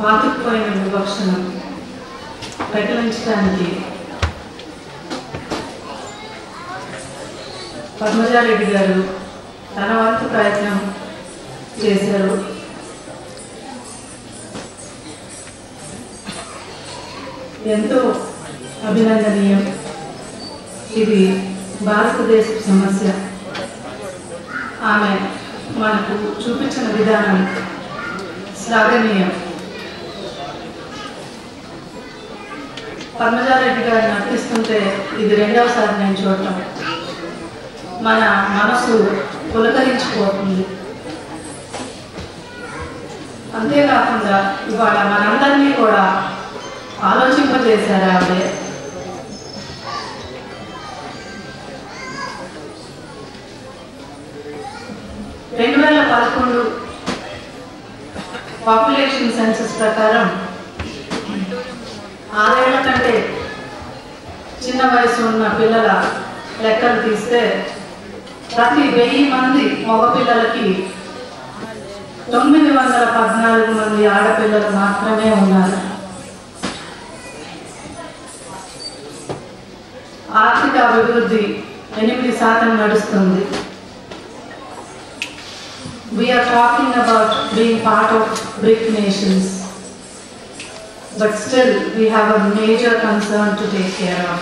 పాతుకుపోయిన వివక్షను ప్రకటించడానికి పద్మజారెడ్డి గారు తన వంతు ప్రయత్నం చేశారు. ఎంతో అభినందనీయం. ఇది భారతదేశ సమస్య. ఆమె మనకు చూపించిన విధానం శ్లాఘనీయం. పద్మజారెడ్డి గారు నర్తిస్తుంటే ఇది రెండవసారి నేను చూడటం. మన మనసు పులకరించిపోతుంది. అంతేకాకుండా ఇవాళ మనందరినీ కూడా ఆలోచింపజేశారు ఆవిడే. రెండు వేల పదకొండు పాపులేషన్ సెన్సస్ ప్రకారం ఆరేళ్ళ కంటే చిన్న వయసు ఉన్న పిల్లల లెక్కలు తీస్తే ప్రతి వెయ్యి మంది మగపిల్లలకి తొమ్మిది వందల పద్నాలుగు మంది ఆడపిల్లలు మాత్రమే ఉన్నారు. ఆర్థిక అభివృద్ధి ఎనిమిది శాతం నడుస్తుంది. We're talking about being part of BRIC nations but still we have a major concern to take care of.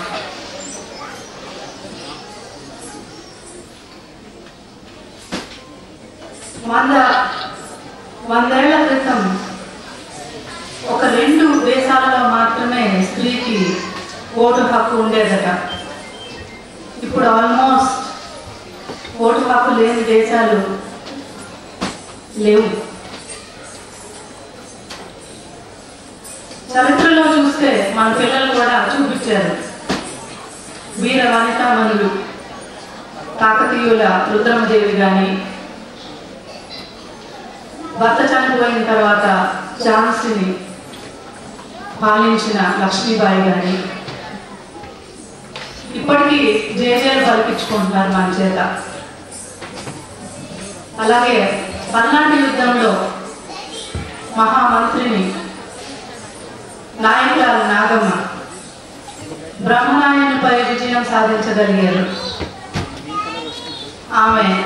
వంద వందేళ్ళ క్రితం ఒక రెండు దేశాలలో మాత్రమే స్త్రీకి ఓటు హక్కు ఉండేదట ఇప్పుడు ఆల్మోస్ట్ ఓటు హక్కు లేని దేశాలు లేవు చరిత్రలో చూస్తే మన పిల్లలు కూడా చూపించారు. వీర వనితామణులు కాకతీయుల రుద్రమదేవి కానీ భర్త చనిపోయిన తర్వాత ఝాన్సీని పాలించిన లక్ష్మీబాయి గాని ఇప్పటికీ జేజేలు పలికించుకుంటున్నారు మన చేత. అలాగే పల్నాటి యుద్ధంలో మహామంత్రిని నాయకురాలు నాగమ్మ. బ్రహ్మనాయునిపై విజయం సాధించగలిగారు. ఆమె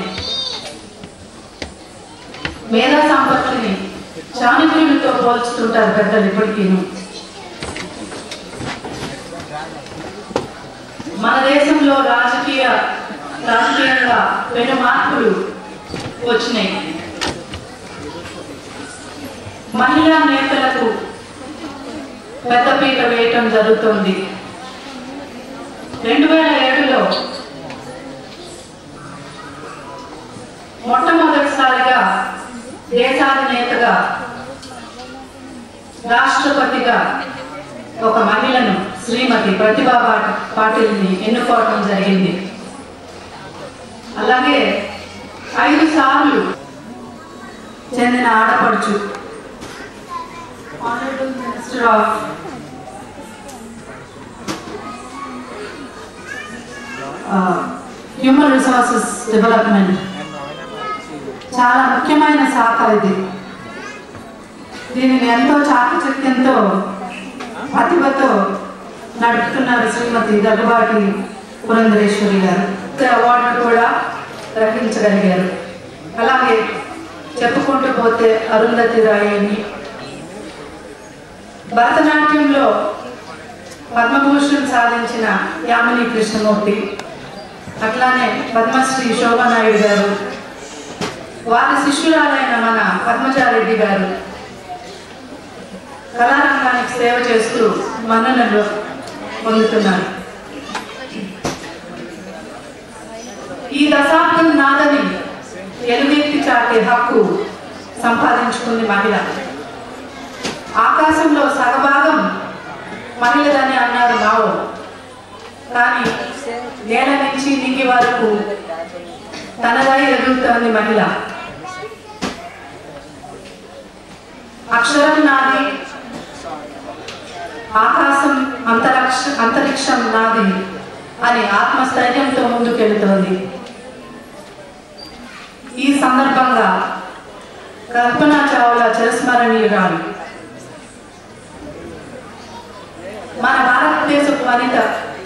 మేధా సంపత్తిని చాణక్యునితో పోల్చుతుంటారు పెద్దలు ఇప్పటికీను. మన దేశంలో రాజకీయ రాజకీయంగా పెను మార్పులు వచ్చినాయి. మహిళా నేతలకు పెద్దపీట వేయటం జరుగుతుంది. రెండు వేల ఏడులో మొట్టమొదటిసారిగా దేశాధినేతగా రాష్ట్రపతిగా ఒక మహిళను శ్రీమతి ప్రతిభా పాటిల్ని ఎన్నుకోవటం జరిగింది. అలాగే ఐదు సార్లు చెందిన ఆడపడుచు Honorable రిసోర్సెస్ డెవలప్మెంట్ uh, చాలా ముఖ్యమైన శాఖ ఇది. దీనిని ఎంతో చాకచక్యంతో ప్రతిభతో నడుపుతున్నారు శ్రీమతి దగ్గబాటి పురంధరేశ్వరి గారు. అవార్డు కూడా గ్రహించగలిగారు అలాగే చెప్పుకుంటూ పోతే అరుంధతి రాయని భరతనాట్యంలో పద్మభూషణ్ సాధించిన యామిని కృష్ణమూర్తి అట్లానే పద్మశ్రీ శోభానాయుడు గారు వారి శిష్యురాలైన మన పద్మజారెడ్డి గారు కళారంగానికి సేవ చేస్తూ మన్ననలు పొందుతున్నారు. ఈ దశాబ్దం నాదని ఎలుగెత్తి చాటే హక్కు సంపాదించుకుంది మహిళ. ఆకాశంలో సగభాగం మహిళదని అన్నారు మావో కానీ నేల నుంచి దిగి వరకు తనదై ఎదుగుతోంది మహిళ. అక్షరం నాది ఆకాశం అంతరిక్ష అంతరిక్షం నాది అని ఆత్మస్థైర్యంతో ముందుకెళుతోంది. ఈ సందర్భంగా కల్పనా చావ్లా చిరస్మరణీయురాలు మన భారతదేశపు వనిత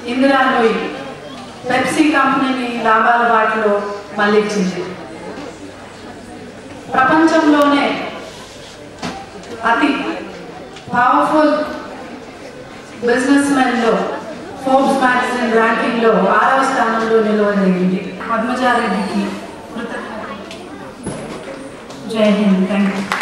ఇందిరా పెప్సీ కంపెనీని లాభాల బాటలో మళ్ళించింది ప్రపంచంలోనే అతి పవర్ఫుల్ బిజినెస్ మెన్లో ఫోర్బ్స్ మ్యాగజైన్ ర్యాంకింగ్లో ఆరవ స్థానంలో నిలవజేయండి పద్మజారెడ్డికి కృతజ్ఞత. జై హింద్. Thank you